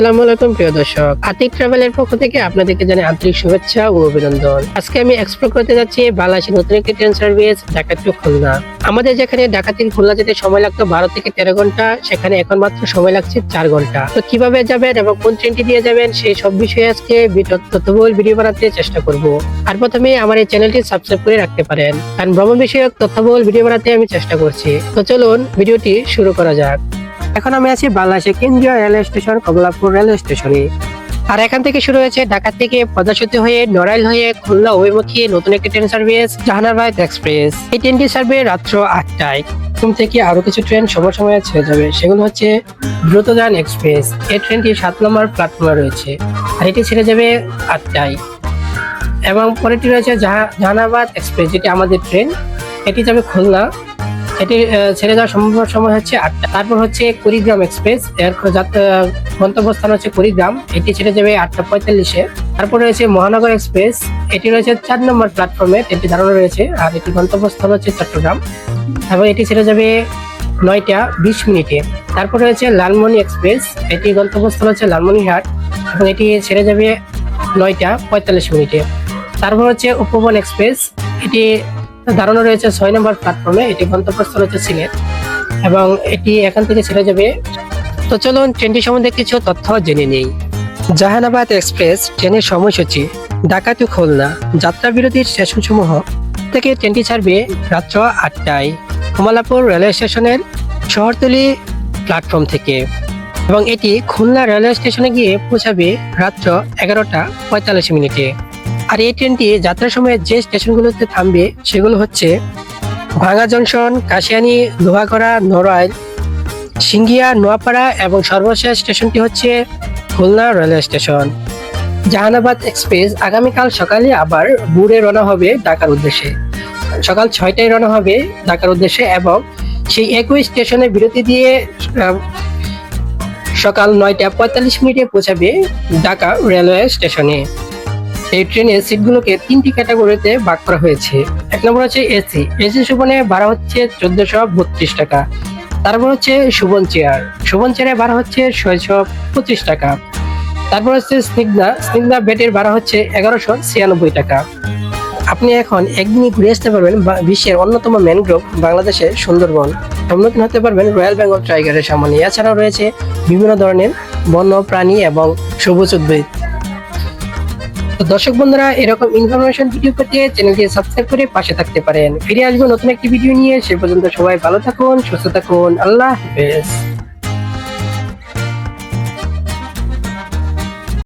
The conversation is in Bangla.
আসসালামু আলাইকুম, প্রিয় দর্শক। আতিক পক্ষ থেকে আপনাদেরকে জানাই আন্তরিক শুভেচ্ছা ও অভিনন্দন। আজকে আমি এক্সপ্লোর করতে যাচ্ছি বাংলাদেশের নতুন একটি train service Dhaka to Khulna. আমাদের যেখানে ঢাকা থেকে খুলনা যেতে সময় লাগতো বারো থেকে তেরো ঘণ্টা, সেখানে এখন মাত্র সময় লাগছে চার ঘণ্টা। তো কীভাবে যাবেন এবং কোন ট্রেনটি দিয়ে যাবেন, সেই সব বিষয়ে আজকে তথ্যবহুল ভিডিও বানাতে চেষ্টা করব। আর প্রথমে আমার এই চ্যানেলটি সাবস্ক্রাইব করে রাখতে পারেন। কারণ ভ্রমণ বিষয়ক তথ্যবহুল ভিডিও বানাতে আমি চেষ্টা করছি। তো চলুন ভিডিওটি শুরু করা যাক। এখন আমি আছি বাংলাদেশের কেন্দ্রীয় রেলওয়ে স্টেশন, কমলাপুর রেলওয়ে স্টেশনে। আর এখান থেকে শুরু হয়েছে ঢাকা থেকে পদাসতি হয়ে নড়াইল হয়ে খুলনা অভিমুখী নতুন একটি ট্রেন সার্ভিস জাহানাবাদ এক্সপ্রেস এই ট্রেনটি ছাড়বে রাত্র আটটায়। ঘুম থেকে আরও কিছু ট্রেন সময় সময় ছেড়ে যাবে। সেগুলো হচ্ছে দ্রুতযান এক্সপ্রেস এই ট্রেনটি সাত নম্বর প্ল্যাটফর্মে রয়েছে। আর এটি ছেড়ে যাবে আটটায়। এবং পরেরটি রয়েছে জাহা- জাহানাবাদ এক্সপ্রেস যেটি আমাদের ট্রেন। এটি যাবে খুলনা। এটি ছেড়ে যাওয়ার সম্ভব সময় হচ্ছে আটটা। তারপর হচ্ছে কুড়িগ্রাম এক্সপ্রেস। এর গন্তব্যস্থান হচ্ছে কুড়িগ্রাম। এটি ছেড়ে যাবে আটটা পঁয়তাল্লিশে। তারপর রয়েছে মহানগর এক্সপ্রেস। এটি রয়েছে চার নম্বর প্ল্যাটফর্মে। এটি ধারণা রয়েছে। আর এটি গন্তব্যস্থল হচ্ছে চট্টগ্রাম। এবং এটি ছেড়ে যাবে নয়টা বিশ মিনিটে। তারপর রয়েছে লালমনি এক্সপ্রেস। এটি গন্তব্যস্থল হচ্ছে লালমনিহাট এবং এটি ছেড়ে যাবে নয়টা পঁয়তাল্লিশ মিনিটে। তারপর হচ্ছে উপবন এক্সপ্রেস। এটি ধারণা রয়েছে ছয় নম্বর প্ল্যাটফর্মে এটি গন্তব্যস্থল হচ্ছে সিলেট। এবং এটি এখান থেকে ছেড়ে যাবে। তো চলুন, ট্রেনটি সম্বন্ধে কিছু তথ্য জেনে নেই। জাহানাবাদ এক্সপ্রেস ট্রেনের সময়সূচি ঢাকা টু খুলনা যাত্রা বিরতির স্টেশনসমূহ থেকে ট্রেনটি ছাড়বে রাত্র আটটায় কমলাপুর রেলওয়ে স্টেশনের শহরতলি প্ল্যাটফর্ম থেকে। এবং এটি খুলনা রেলওয়ে স্টেশনে গিয়ে পৌঁছাবে রাত্র এগারোটা পঁয়তাল্লিশ মিনিটে। আর এই ট্রেনটি যাত্রার সময় যে স্টেশনগুলোতে থামবে সেগুলো হচ্ছে ভাঙা জংশন, কাশিয়ানি, লোহাগড়া, নড়াইল, সিঙ্গিয়া, নোয়াপাড়া এবং সর্বশেষ স্টেশনটি হচ্ছে Khulna railway station. Jahanabad express আগামীকাল সকালে আবার বুড়ে রওনা হবে ঢাকার উদ্দেশ্যে। সকাল ছয়টায় রওনা হবে ঢাকার উদ্দেশ্যে এবং সেই একই স্টেশনে বিরতি দিয়ে সকাল নয়টা পঁয়তাল্লিশ মিনিটে পৌঁছাবে ঢাকা রেলওয়ে স্টেশনে। এই ট্রেনের সিটগুলোকে তিনটি ক্যাটাগরিতে ভাগ করা হয়েছে। এক নম্বর হচ্ছে এসি এসি সুবনে ভাড়া হচ্ছে চোদ্দশো বত্রিশ টাকা। তারপর হচ্ছে সুবন চেয়ার সুবন চেয়ারে ভাড়া হচ্ছে ছয়শো পঁচিশ টাকা। তারপর হচ্ছে স্নিগ্ধা। স্নিগ্ধা বেডের ভাড়া হচ্ছে এগারোশো ছিয়ানব্বই টাকা। আপনি এখন একদিনই ঘুরে আসতে পারবেন বিশ্বের অন্যতম ম্যানগ্রোভ বাংলাদেশের সুন্দরবন। সম্মুখীন হতে পারবেন রয়্যাল বেঙ্গল টাইগারের সামনে। এছাড়াও রয়েছে বিভিন্ন ধরনের বন্য প্রাণী এবং সবুজ উদ্ভিদ। তো দর্শক বন্ধুরা, এরকম ইনফরমেশন ভিডিও পেতে চ্যানেলটি সাবস্ক্রাইব করে পাশে থাকতে পারেন। ফিরে আসব নতুন একটি ভিডিও নিয়ে। সে পর্যন্ত সবাই ভালো থাকুন, সুস্থ থাকুন। আল্লাহ হাফেজ।